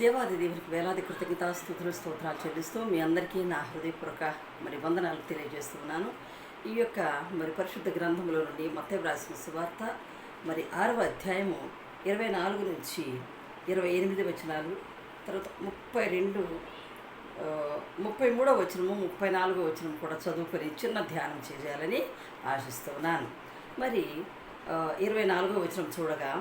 దేవాది దేవునికి వేలాది కృతజ్ఞత స్థుతులు స్తోత్రాలు చెల్లిస్తూ మీ అందరికీ నా హృదయపూర్వక మరి వందనాలు తెలియజేస్తున్నాను. ఈ యొక్క మరి పరిశుద్ధ గ్రంథంలో నుండి మత్తే వ్రాసిన సువార్త మరి ఆరవ అధ్యాయము ఇరవై నాలుగు నుంచి ఇరవై ఎనిమిది వచనాలు తర్వాత ముప్పై రెండు ముప్పై మూడో వచనము ముప్పై నాలుగో వచనం కూడా చదువుకొని చిన్న ధ్యానం చేయాలని ఆశిస్తున్నాను. మరి ఇరవై నాలుగో వచనం చూడగా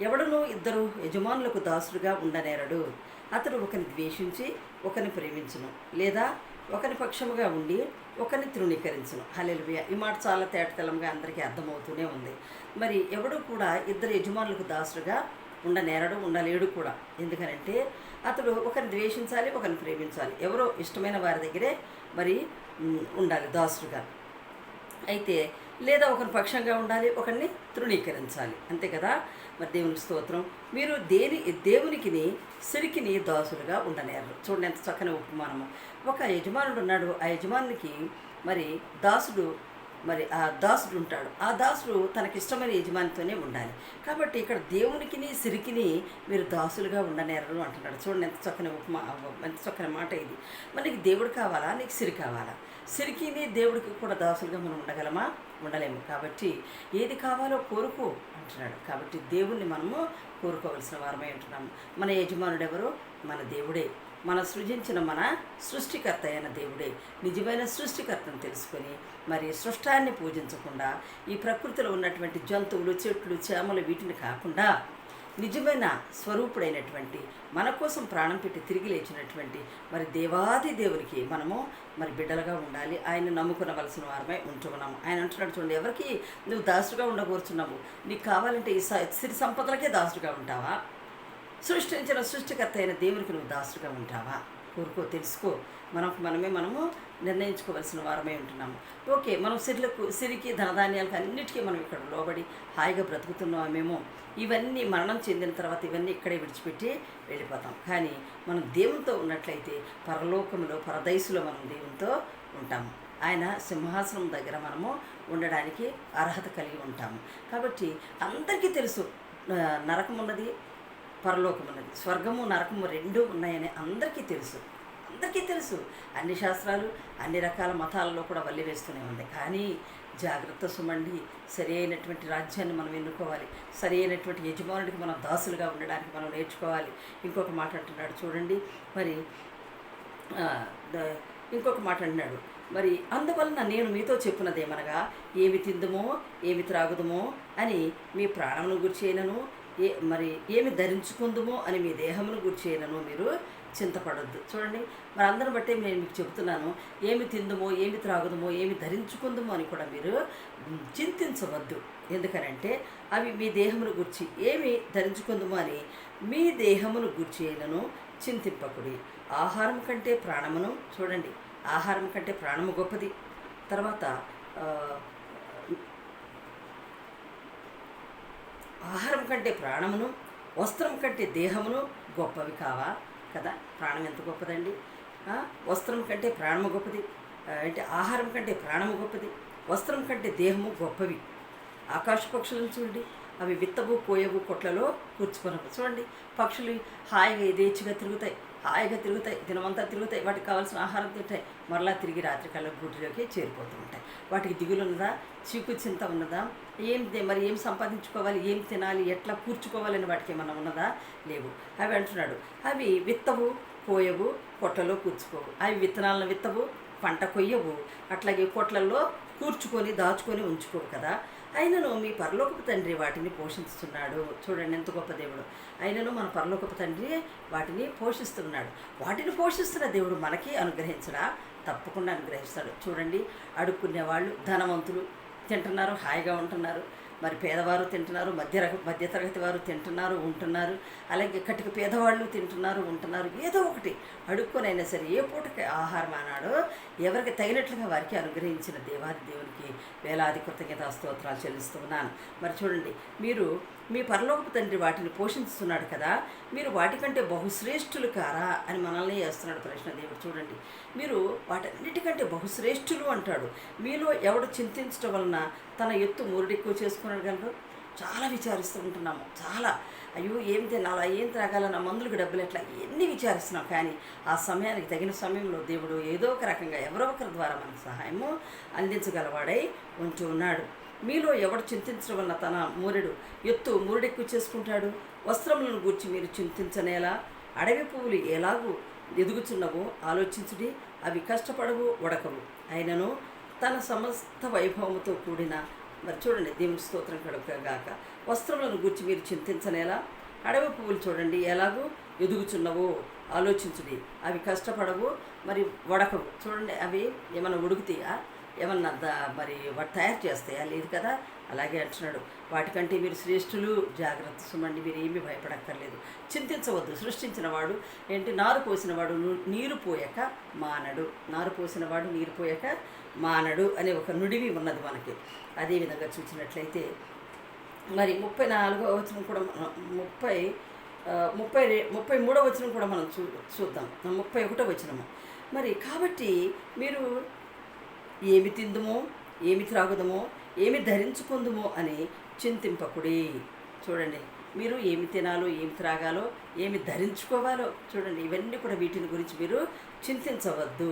ఎవడనూ ఇద్దరు యజమానులకు దాసుడుగా ఉండనేరడు. అతడు ఒకని ద్వేషించి ఒకని ప్రేమించును. లేదా ఒకని పక్షముగా ఉండి ఒకరిని తృణీకరించను. హల్లెలూయా. ఈ మాట చాలా తేటతలంగా అందరికీ అర్థమవుతూనే ఉంది. మరి ఎవడు కూడా ఇద్దరు యజమానులకు దాసుడుగా ఉండనేరడు ఉండలేడు కూడా. ఎందుకనంటే అతడు ఒకరిని ద్వేషించాలి ఒకరిని ప్రేమించాలి. ఎవరో ఇష్టమైన వారి దగ్గరే మరి ఉండాలి దాసుడుగా. అయితే లేదా ఒకరి పక్షంగా ఉండాలి ఒకరిని తృణీకరించాలి. అంతే కదా? మరి దేవుని స్తోత్రం. మీరు దేని దేవునికిని సిరికిని దాసులుగా ఉండనేరు చూడండి ఎంత చక్కని ఉపమానము. ఒక యజమానుడు ఉన్నాడు. ఆ యజమానికి మరి దాసుడు మరి ఆ దాసుడు ఉంటాడు. ఆ దాసుడు తనకిష్టమైన యజమానితోనే ఉండాలి. కాబట్టి ఇక్కడ దేవునికిని సిరికిని మీరు దాసులుగా ఉండనేరు అంటున్నాడు. చూడండి ఎంత చక్కని ఉపమా ఎంత చక్కని మాట ఇది. మనకి దేవుడు కావాలా? నీకు సిరి కావాలా? సిరికిని దేవుడికి కూడా దాసులుగా మనం ఉండగలమా? ఉండలేము. కాబట్టి ఏది కావాలో కోరుకో అంటున్నాడు. కాబట్టి దేవుణ్ణి మనము కోరుకోవలసిన వారమై ఉంటున్నాము. మన యజమానుడు ఎవరు మన దేవుడే. మన సృజించిన మన సృష్టికర్త అయిన దేవుడే. నిజమైన సృష్టికర్తను తెలుసుకొని మరి సృష్టాన్ని పూజించకుండా ఈ ప్రకృతిలో ఉన్నటువంటి జంతువులు చెట్లు చేమలు వీటిని కాకుండా నిజమైన స్వరూపుడైనటువంటి మన కోసం ప్రాణం పెట్టి తిరిగి లేచినటువంటి మరి దేవాది దేవునికి మనము మరి బిడ్డలుగా ఉండాలి. ఆయన నమ్ముకునవలసిన వారమై ఉంటున్నాము. ఆయన అంటున్నాడు చూడండి ఎవరికి నువ్వు దాసుడుగా ఉండకూర్చున్నావు? నీకు కావాలంటే ఈ సిరి సంపదలకే దాసుడుగా ఉంటావా? సృష్టించిన సృష్టికర్త అయిన దేవునికి నువ్వు దాసుగా ఉంటావా? కోరుకో తెలుసుకో. మనకు మనమే మనము నిర్ణయించుకోవలసిన వారమే ఉంటున్నాము. ఓకే మనం సిరులకు సిరికి ధనధాన్యాలకు అన్నిటికీ మనం ఇక్కడ లోబడి హాయిగా బ్రతుకుతున్నామేమో. ఇవన్నీ మరణం చెందిన తర్వాత ఇవన్నీ ఇక్కడే విడిచిపెట్టి వెళ్ళిపోతాం. కానీ మనం దేవునితో ఉన్నట్లయితే పరలోకంలో పరదైసులో మనం దేవునితో ఉంటాము. ఆయన సింహాసనం దగ్గర మనము ఉండడానికి అర్హత కలిగి ఉంటాము. కాబట్టి అందరికీ తెలుసు నరకం ఉన్నది పరలోకం ఉన్నది స్వర్గము నరకము రెండు ఉన్నాయని అందరికీ తెలుసు. అందరికీ తెలుసు. అన్ని శాస్త్రాలు అన్ని రకాల మతాలలో కూడా వల్లి వేస్తూనే ఉంది. కానీ జాగ్రత్త సుమండి సరి అయినటువంటి రాజ్యాన్ని మనం ఎన్నుకోవాలి. సరి అయినటువంటి యజమానుడికి మనం దాసులుగా ఉండడానికి మనం నేర్చుకోవాలి. ఇంకొక మాట అంటున్నాడు చూడండి. మరి ఇంకొక మాట అంటున్నాడు. మరి అందువలన నేను మీతో చెప్పినదేమనగా ఏమి తిందుమో ఏమి త్రాగుదమో అని మీ ప్రాణమును గురిచేయనను ఏ మరి ఏమి ధరించుకుందుమో అని మీ దేహమును గుర్చేయనను మీరు చింతపడద్దు. చూడండి మరి అందరిని బట్టి నేను మీకు చెబుతున్నాను ఏమి తిందుమో ఏమి త్రాగుదమో ఏమి ధరించుకుందుమో అని కూడా మీరు చింతించవద్దు. ఎందుకనంటే అవి మీ దేహమును గుర్చి ఏమి ధరించుకుందుమో అని మీ దేహమును గుర్చేయనను చింతింపకుడి. ఆహారం కంటే ప్రాణమును చూడండి ఆహారం కంటే ప్రాణము గొప్పది. తర్వాత ఆ, ఆహారం కంటే ప్రాణమును వస్త్రం కంటే దేహమును గొప్పవి కావా? కదా ప్రాణం ఎంత గొప్పదండి? వస్త్రం కంటే ప్రాణము గొప్పది. అంటే ఆహారం కంటే ప్రాణము గొప్పది. వస్త్రం కంటే దేహము గొప్పవి. ఆకాశ పక్షులను చూడండి. అవి విత్తవు కోయవు కొట్లలో కూర్చుకొనవు. చూడండి పక్షులు హాయిగా యథేచ్ఛగా తిరుగుతాయి. హాయిగా తిరుగుతాయి దినమంతా తిరుగుతాయి వాటికి కావాల్సిన ఆహారం తింటాయి. మరలా తిరిగి రాత్రికల్లా గూటిలోకి చేరిపోతూ ఉంటాయి. వాటికి దిగులున్నదా చీకు చింత ఉన్నదా? ఏం మరి ఏం సంపాదించుకోవాలి? ఏం తినాలి? ఎట్లా కూర్చుకోవాలని వాటికి ఏమన్నా ఉన్నదా? లేవు. అవి అంటున్నాడు. అవి విత్తవు కోయవు కొట్టలో కూర్చుకోవు. అవి విత్తనాలను విత్తవు పంట కొయ్యవు. అట్లాగే కొట్లల్లో కూర్చుకొని దాచుకొని ఉంచుకోవు కదా. అయినను మీ పరలోకపు తండ్రి వాటిని పోషిస్తున్నాడు. చూడండి ఎంత గొప్ప దేవుడు. అయినను మన పరలోకపు తండ్రి వాటిని పోషిస్తున్నాడు. వాటిని పోషిస్తున్న దేవుడు మనకి అనుగ్రహించడా? తప్పకుండా అనుగ్రహిస్తాడు. చూడండి అడుక్కునే వాళ్ళు ధనవంతులు. తింటున్నారు హాయిగా ఉంటున్నారు. మరి పేదవారు తింటున్నారు మధ్య మధ్యతరగతి వారు తింటున్నారు ఉంటున్నారు అలాగే కటిక పేదవాళ్ళు తింటున్నారు ఉంటున్నారు ఏదో ఒకటి అడుక్కొనైనా సరే ఏ పూటకి ఆహారం అన్నాడో ఎవరికి తగినట్లుగా వారికి అనుగ్రహించిన దేవాది దేవునికి వేలాది కృతజ్ఞత స్తోత్రాలు చెల్లిస్తున్నాను మరి చూడండి మీరు మీ పరలోకపు తండ్రి వాటిని పోషిస్తున్నాడు కదా మీరు వాటికంటే బహుశ్రేష్ఠులు కారా అని మనల్ని చేస్తున్నాడు ప్రశ్న దేవుడు. చూడండి మీరు వాటన్నిటికంటే బహుశ్రేష్ఠులు అంటాడు. మీలో ఎవడు చింతించడం వలన తన ఎత్తు మూరుడెక్కువ చేసుకునగలరు చాలా విచారిస్తూ ఉంటున్నాము. చాలా. అయ్యో ఏం తినాలా ఏం త్రాగాలా మందులకు డబ్బులు ఎట్లా? ఎన్ని విచారిస్తున్నాం. కానీ ఆ సమయానికి తగిన సమయంలో దేవుడు ఏదో ఒక రకంగా ఎవరో ఒకరి ద్వారా మనకు సహాయము అందించగలవాడై ఉంటూ ఉన్నాడు. మీలో ఎవడు చింతించడం వల్ల తన మూరెడు ఎత్తు మూరెడెక్కు చేసుకుంటాడు? వస్త్రములను గూర్చి మీరు చింతించనేలా? అడవి పువ్వులు ఎలాగూ ఎదుగుచున్నవో ఆలోచించుడి అవి కష్టపడవు ఉడకవు అయినను తన సమస్త వైభవముతో కూడిన మరి చూడండి దేవుని స్తోత్రం కడుగగాక వస్త్రములను గూర్చి మీరు చింతించనేలా? అడవి పువ్వులు చూడండి ఎలాగూ ఎదుగుచున్నవో ఆలోచించుడి. అవి కష్టపడవు మరి వడకవు. చూడండి అవి ఏమైనా ఉడుకుతాయా? ఏమన్నా దా మరి వాటి తయారు చేస్తాయా? లేదు కదా? అలాగే అంటున్నాడు. వాటికంటే మీరు శ్రేష్ఠులు జాగ్రత్త సుమండి మీరు ఏమీ భయపడక్కర్లేదు. చింతించవద్దు. సృష్టించిన వాడు ఏంటి? నారు పోసినవాడు నీరు పోయాక మానడు. నారు పోసినవాడు నీరు పోయాక మానడు అనే ఒక నుడివి ఉన్నది మనకి. అదేవిధంగా చూసినట్లయితే మరి ముప్పై నాలుగో వచనం కూడా మనం ముప్పై ముప్పై ముప్పై మూడో వచనం కూడా మనం చూ చూద్దాం. ముప్పై ఒకటో వచనము. మరి కాబట్టి మీరు ఏమి తిందుమో ఏమి త్రాగుదమో ఏమి ధరించుకుందుమో అని చింతింపకుడి. చూడండి. మీరు ఏమి తినాలో ఏమి త్రాగాలో ఏమి ధరించుకోవాలో చూడండి. ఇవన్నీ కూడా వీటిని గురించి మీరు చింతించవద్దు.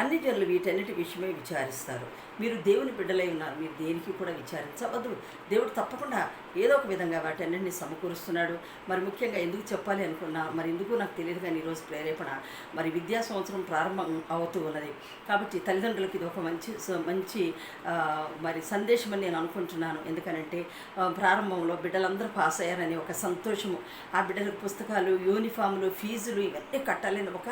అన్ని జనులు వీటన్నిటి విషయమే విచారిస్తారు. మీరు దేవుని బిడ్డలై ఉన్నారు. మీరు దేనికి కూడా విచారించవద్దు. దేవుడు తప్పకుండా ఏదో ఒక విధంగా వాటన్నింటినీ సమకూరుస్తున్నాడు. మరి ముఖ్యంగా ఎందుకు చెప్పాలి అనుకున్నా మరి ఎందుకు నాకు తెలియదు కానీ ఈరోజు ప్రేరేపణ మరి విద్యా సంవత్సరం ప్రారంభం అవుతూ ఉన్నది. కాబట్టి తల్లిదండ్రులకి ఇది ఒక మంచి మంచి మరి సందేశం అని నేను అనుకుంటున్నాను. ఎందుకనంటే ప్రారంభంలో బిడ్డలందరూ పాస్ అయ్యారని ఒక సంతోషము. ఆ బిడ్డలకు పుస్తకాలు యూనిఫామ్లు ఫీజులు ఇవన్నీ కట్టాలని ఒక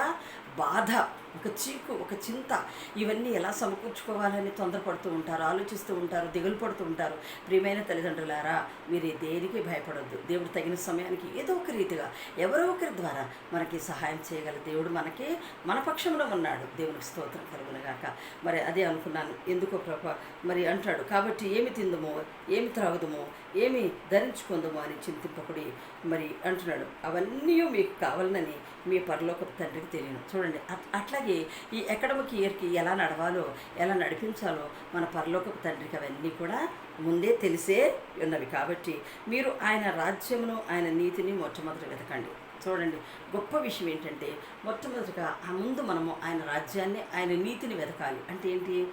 బాధ. ఒక చీకు ఒక చింత ఇవన్నీ ఎలా సమకూర్చుకోవాలని తొందరపడుతూ ఉంటారు ఆలోచిస్తూ ఉంటారు దిగులు పడుతూ ఉంటారు. ప్రియమైన తల్లిదండ్రులారా మీరు దేనికి భయపడొద్దు? దేవుడు తగిన సమయానికి ఏదో ఒక రీతిగా ఎవరో ఒకరి ద్వారా మనకి సహాయం చేయగల దేవుడు మనకి మన పక్షంలో ఉన్నాడు. దేవునికి స్తోత్రం కలుగునగాక. మరి అదే అనుకున్నాను. ఎందుకో ప్రభ మరి అంటాడు కాబట్టి ఏమి తిందుమో ఏమి త్రాగుదమో ఏమి ధరించుకుందామో అని చింతింపకుడి మరి అంటున్నాడు. అవన్నీ మీకు కావాలనని మీ పరలోకపు తండ్రికి తెలియను. చూడండి అట్లా అలాగే ఈ అకాడమిక్ ఇయర్కి ఎలా నడవాలో ఎలా నడిపించాలో మన పరలోకపు తండ్రికి అవన్నీ కూడా ముందే తెలిసే ఉన్నవి. కాబట్టి మీరు ఆయన రాజ్యమును ఆయన నీతిని మొట్టమొదటి వెతకండి. చూడండి గొప్ప విషయం ఏంటంటే మొట్టమొదటిగా ఆ ముందు మనము ఆయన రాజ్యాన్ని ఆయన నీతిని వెతకాలి. అంటే ఏంటి?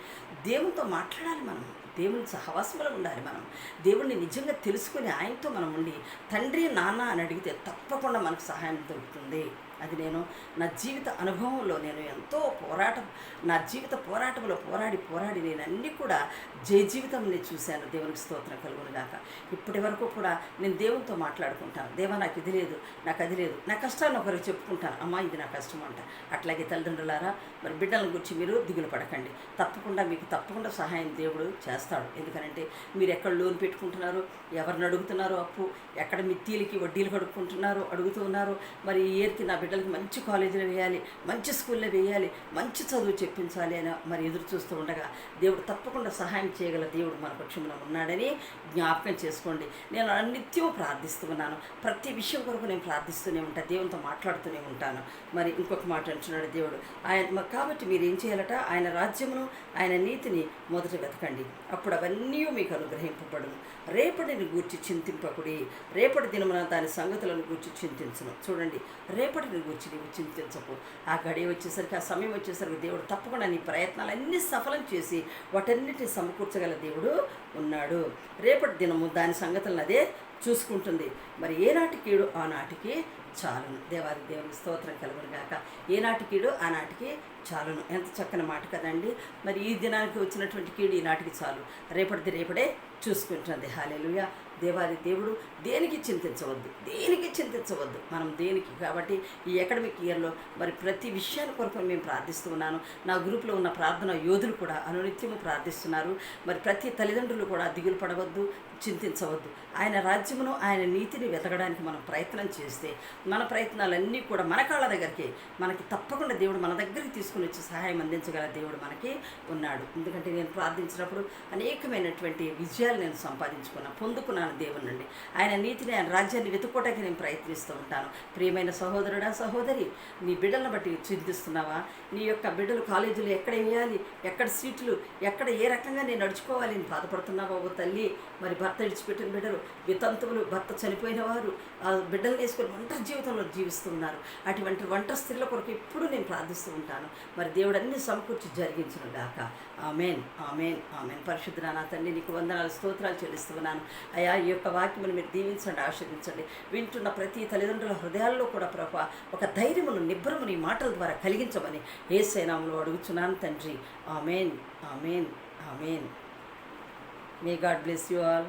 దేవునితో మాట్లాడాలి మనం. దేవుని సహవాసంలో ఉండాలి మనం. దేవుణ్ణి నిజంగా తెలుసుకుని ఆయనతో మనం ఉండి తండ్రి నాన్న అని అడిగితే తప్పకుండా మనకు సహాయం దొరుకుతుంది. అది నేను నా జీవిత అనుభవంలో నేను ఎంతో పోరాటం నా జీవిత పోరాటంలో పోరాడి పోరాడి నేను అన్నీ కూడా జయ జీవితం నేను చూశాను. దేవునికి స్తోత్రం కలుగును గాక. ఇప్పటి వరకు కూడా నేను దేవునితో మాట్లాడుకుంటాను. దేవా నాకు ఇది లేదు నాకు అది లేదు. నా కష్టాన్ని ఒకరికి చెప్పుకుంటాను. అమ్మా ఇది నా కష్టం అంట. అట్లాగే తల్లిదండ్రులారా మరి బిడ్డల గురించి మీరు దిగులు పడకండి. తప్పకుండా మీకు తప్పకుండా సహాయం దేవుడు చేస్తాడు. ఎందుకనంటే మీరు ఎక్కడ లోన్ పెట్టుకుంటున్నారు ఎవరిని అడుగుతున్నారు అప్పు ఎక్కడ మిత్తీలకి వడ్డీలు కడుక్కుంటున్నారో అడుగుతూ ఉన్నారు మరి ఏరికి నా నా బిడ్డలకు మంచి కాలేజీలో వేయాలి మంచి స్కూల్లో వేయాలి మంచి చదువు చెప్పించాలి అని మరి ఎదురు చూస్తూ ఉండగా దేవుడు తప్పకుండా సహాయం చేయగల దేవుడు మన పక్షంలో ఉన్నాడని జ్ఞాపకం చేసుకోండి. నేను నిత్యం ప్రార్థిస్తూ ఉన్నాను. ప్రతి విషయం కొరకు నేను ప్రార్థిస్తూనే ఉంటాను దేవునితో మాట్లాడుతూనే ఉంటాను. మరి ఇంకొక మాట అంటున్నాడు దేవుడు ఆయన కాబట్టి మీరు ఏం చేయాలట? ఆయన రాజ్యమును ఆయన నీతిని మొదట వెతకండి. అప్పుడు అవన్నీ మీకు అనుగ్రహింపబడును. రేపటిని గూర్చి చింతింపకుడి రేపటి దినమున దాని సంగతులను గూర్చి చింతించను. చూడండి రేపటిని గూర్చి నీవు చింతించకు. ఆ గడి వచ్చేసరికి ఆ సమయం వచ్చేసరికి దేవుడు తప్పకుండా నీ ప్రయత్నాలన్నీ సఫలం చేసి వాటన్నిటిని సమకూర్చగల దేవుడు ఉన్నాడు. రేపటి దినము దాని సంగతులను అదే చూసుకుంటుంది. మరి ఏనాటి కీడు ఆనాటికి చాలును. దేవాది దేవుని స్తోత్రం కలుగురుగాక ఏనాటి కీడు ఆనాటికి చాలును ఎంత చక్కని మాట కదండి. మరి ఈ దినానికి వచ్చినటువంటి కీడు ఈనాటికి చాలు. రేపటిది రేపడే చూసుకుంటుంది. హాలేలుయ దేవాది దేవుడు దేనికి చింతించవద్దు? దేనికి చింతించవద్దు? మనం దేనికి? కాబట్టి ఈ అకాడమిక్ ఇయర్లో మరి ప్రతి విషయాన్ని కొరకు మేము ప్రార్థిస్తూ ఉన్నాను. నా గ్రూప్లో ఉన్న ప్రార్థన యోధులు కూడా అనునిత్యము ప్రార్థిస్తున్నారు. మరి ప్రతి తల్లిదండ్రులు కూడా దిగులు పడవద్దు చింతించవద్దు. ఆయన రాజ్యమును ఆయన నీతిని వెతకడానికి మనం ప్రయత్నం చేస్తే మన ప్రయత్నాలన్నీ కూడా మన కాళ్ళ దగ్గరికి మనకి తప్పకుండా దేవుడు మన దగ్గరికి తీసుకుని వచ్చి సహాయం అందించగల దేవుడు మనకి ఉన్నాడు. ఎందుకంటే నేను ప్రార్థించినప్పుడు అనేకమైనటువంటి విజయాలు నేను సంపాదించుకున్నాను పొందుకున్నాను దేవుని నుండి ఆయన నీతిని ఆయన రాజ్యాన్ని వెతుక్కోవటానికి నేను ప్రయత్నిస్తూ ఉంటాను. ప్రియమైన సహోదరుడా సహోదరి నీ బిడ్డలను బట్టి చింతిస్తున్నావా నీ యొక్క బిడ్డలు కాలేజీలో ఎక్కడ వేయాలి? ఎక్కడ సీట్లు? ఎక్కడ ఏ రకంగా నేను నడుచుకోవాలి? అని బాధపడుతున్నావా ఓ తల్లి? మరి భర్త విడిచిపెట్టిన బిడ్డలు వితంతువులు భర్త చనిపోయిన వారు ఆ బిడ్డలు వేసుకొని ఒంటరి జీవితంలో జీవిస్తున్నారు. అటువంటి ఒంటరి స్త్రీల కొరకు ఎప్పుడు నేను ప్రార్థిస్తూ ఉంటాను. మరి దేవుడు అన్ని సమకూర్చి జరిగించును గాక ఆమెన్ ఆమెన్ ఆమెన్. పరిశుద్ధ నా తండ్రి నీకు వందనాలు స్తోత్రాలు చెల్లిస్తున్నాను. అయా ఈ యొక్క వాక్యమును మీరు దీవించండి ఆశ్రదించండి వింటున్న ప్రతి తల్లిదండ్రుల హృదయాల్లో కూడా ప్రభా ఒక ధైర్యమును నిబ్బరముని మాటల ద్వారా కలిగించమని ఏ సేనాములు అడుగుచున్నాను తండ్రి. Amen amen amen. May God bless you all